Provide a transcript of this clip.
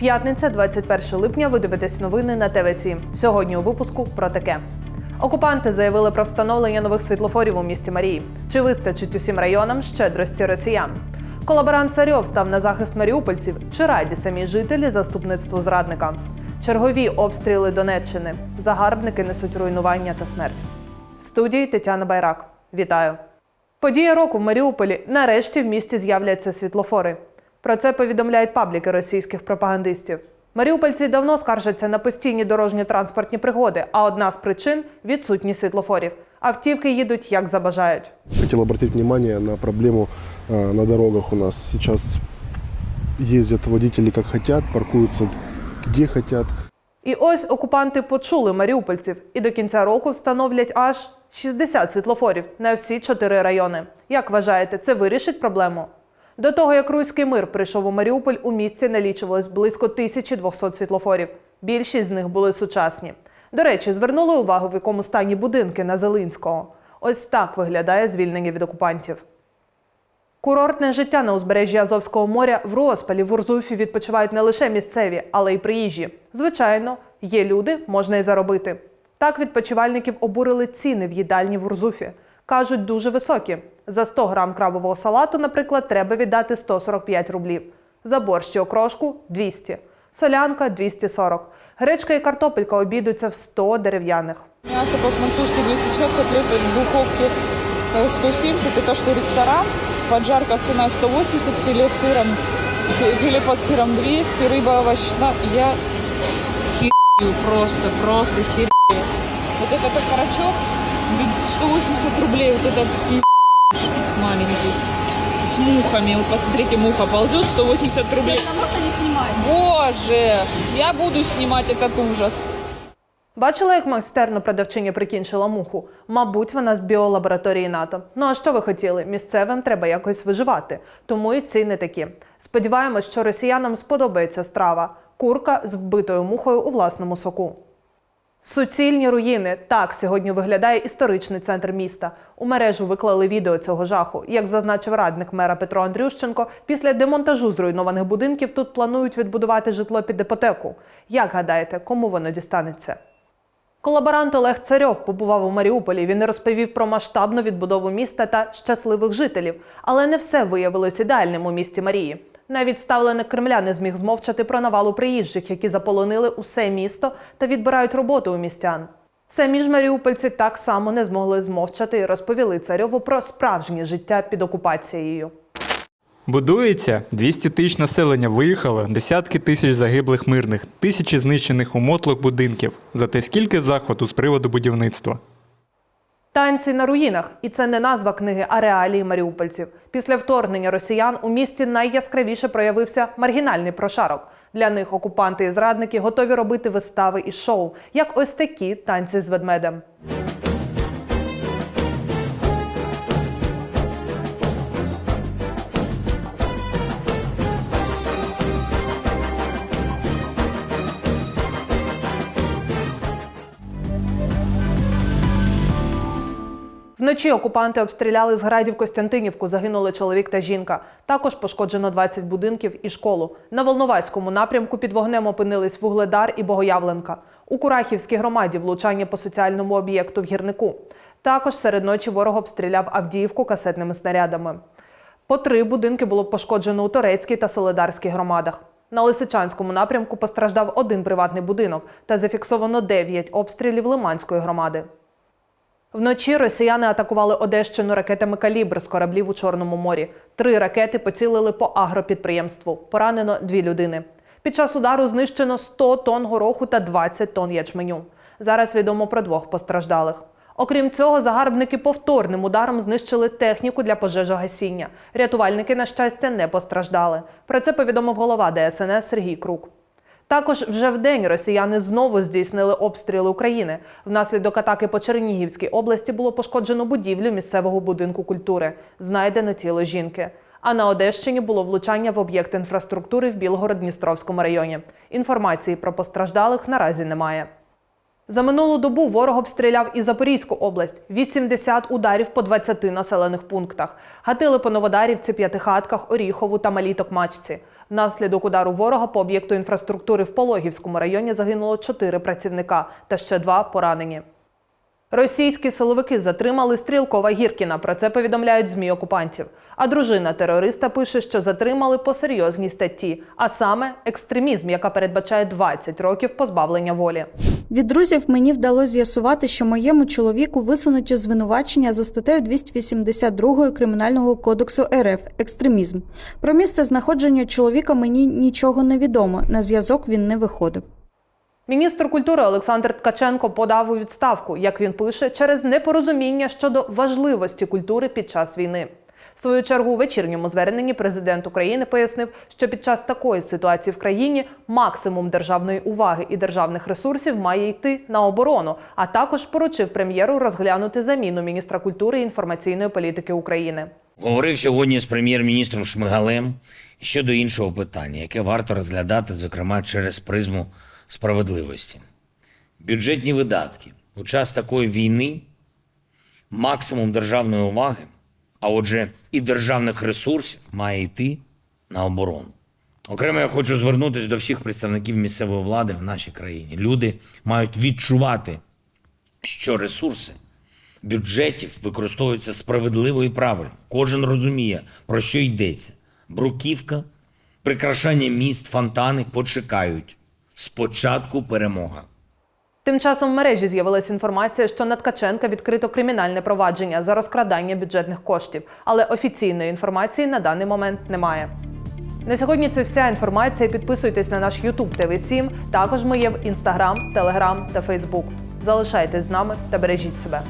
П'ятниця, 21 липня. Ви дивитесь новини на ТВ7. Сьогодні у випуску про таке. Окупанти заявили про встановлення нових світлофорів у місті Марії. Чи вистачить усім районам щедрості росіян? Колаборант Царьов став на захист маріупольців. Чи раді самі жителі заступництву зрадника? Чергові обстріли Донеччини. Загарбники несуть руйнування та смерть. В студії Тетяна Байрак. Вітаю! Подія року в Маріуполі. Нарешті в місті з'являться світлофори. Про це повідомляють пабліки російських пропагандистів. Маріупольці давно скаржаться на постійні дорожні транспортні пригоди, а одна з причин відсутність світлофорів. Автівки їдуть як забажають. Хотел обратить внимание на проблему на дорогах у нас. Сейчас ездят водители как хотят, паркуются где хотят. І ось окупанти почули маріупольців і до кінця року встановлять аж 60 світлофорів на всі чотири райони. Як вважаєте, це вирішить проблему? До того, як руський мир прийшов у Маріуполь, у місті налічувалось близько 1200 світлофорів. Більшість з них були сучасні. До речі, звернули увагу, в якому стані будинки на Зелинського. Ось так виглядає звільнення від окупантів. Курортне життя на узбережжі Азовського моря в розпалі в Урзуфі відпочивають не лише місцеві, але й приїжджі. Звичайно, є люди, можна й заробити. Так відпочивальників обурили ціни в їдальні в Урзуфі Кажуть, дуже високі. За 100 грам крабового салату, наприклад, треба віддати 145 рублів. За борщ і окрошку 200. Солянка 240. Гречка і картопелька обійдуться в 100 дерев'яних. Мясо по-французски 250, котлеты в духовке э, 170, это что ресторан, поджарка цена 180, филе с сыром, фи- филе под сыром 200, рыба овощная, я херею просто, просто херею. Вот это как карачок, ведь 180 рублей, вот это пиздец маленький, с мухами, вот посмотрите, муха ползет, 180 рублей. Это можно не снимать? Боже, я буду снимать этот ужас. Бачила, як майстерно продавчиня прикінчила муху? Мабуть, вона з біолабораторії НАТО. Ну а що ви хотіли? Місцевим треба якось виживати. Тому і ціни такі. Сподіваємось, що росіянам сподобається страва. Курка з вбитою мухою у власному соку. Суцільні руїни. Так сьогодні виглядає історичний центр міста. У мережу виклали відео цього жаху. Як зазначив радник мера Петро Андрющенко, після демонтажу зруйнованих будинків тут планують відбудувати житло під іпотеку. Як гадаєте, кому воно дістанеться? Колаборант Олег Царьов побував у Маріуполі. Він розповів про масштабну відбудову міста та щасливих жителів. Але не все виявилось ідеальним у місті Марії. Навіть ставленик Кремля не зміг змовчати про навалу приїжджих, які заполонили усе місто та відбирають роботу у містян. Самі ж маріупольці так само не змогли змовчати і розповіли царьову про справжнє життя під окупацією. Будується 200 тисяч населення виїхало, десятки тисяч загиблих мирних, тисячі знищених у мотлох будинків. Зате скільки захвату з приводу будівництва. Танці на руїнах, і це не назва книги, а реалії маріупольців. Після вторгнення росіян у місті найяскравіше проявився маргінальний прошарок. Для них окупанти і зрадники готові робити вистави і шоу, як ось такі танці з ведмедем. Вночі окупанти обстріляли з градів Костянтинівку. Загинули чоловік та жінка. Також пошкоджено 20 будинків і школу. На Волноваському напрямку під вогнем опинились Вугледар і Богоявленка. У Курахівській громаді влучання по соціальному об'єкту в гірнику. Також серед ночі ворог обстріляв Авдіївку касетними снарядами. По три будинки було пошкоджено у Торецькій та Солидарській громадах. На Лисичанському напрямку постраждав один приватний будинок та зафіксовано 9 обстрілів Лиманської громади. Вночі росіяни атакували Одещину ракетами калібр з кораблів у Чорному морі. Три ракети поцілили по агропідприємству. Поранено дві людини. Під час удару знищено 100 тонн гороху та 20 тонн ячменю. Зараз відомо про двох постраждалих. Окрім цього, загарбники повторним ударом знищили техніку для пожежогасіння. Рятувальники, на щастя, не постраждали. Про це повідомив голова ДСНС Сергій Крук. Також вже вдень росіяни знову здійснили обстріли України. Внаслідок атаки по Чернігівській області було пошкоджено будівлю місцевого будинку культури. Знайдено тіло жінки. А на Одещині було влучання в об'єкт інфраструктури в Білгород-Дністровському районі. Інформації про постраждалих наразі немає. За минулу добу ворог обстріляв і Запорізьку область. 80 ударів по 20 населених пунктах. Гатили по Новодарівці, П'ятихатках, Оріхову та Малій Токмачці. Внаслідок удару ворога по об'єкту інфраструктури в Пологівському районі загинуло чотири працівника та ще два поранені. Російські силовики затримали Стрілкова Гіркіна. Про це повідомляють змі окупантів. А дружина терориста пише, що затримали по серйозній статті, а саме екстремізм, яка передбачає 20 років позбавлення волі. Від друзів мені вдалося з'ясувати, що моєму чоловіку висунуті звинувачення за статтею 282 Кримінального кодексу РФ екстремізм. Про місце знаходження чоловіка мені нічого не відомо. На зв'язок він не виходив. Міністр культури Олександр Ткаченко подав у відставку, як він пише, через непорозуміння щодо важливості культури під час війни. В свою чергу у вечірньому зверненні президент України пояснив, що під час такої ситуації в країні максимум державної уваги і державних ресурсів має йти на оборону, а також поручив прем'єру розглянути заміну міністра культури і інформаційної політики України. Говорив сьогодні з прем'єр-міністром Шмигалем щодо іншого питання, яке варто розглядати, зокрема, через призму справедливості. Бюджетні видатки у час такої війни максимум державної уваги, а отже, і державних ресурсів має йти на оборону. Окремо я хочу звернутися до всіх представників місцевої влади в нашій країні. Люди мають відчувати, що ресурси бюджетів використовуються справедливо і правильно. Кожен розуміє, про що йдеться. Бруківка, прикрашання міст, фонтани почекають. Спочатку перемога. Тим часом в мережі з'явилася інформація, що на Ткаченка відкрито кримінальне провадження за розкрадання бюджетних коштів, але офіційної інформації на даний момент немає. На сьогодні це вся інформація. Підписуйтесь на наш YouTube tv 7 Також ми є в Instagram, Telegram та Facebook. Залишайтесь з нами та бережіть себе.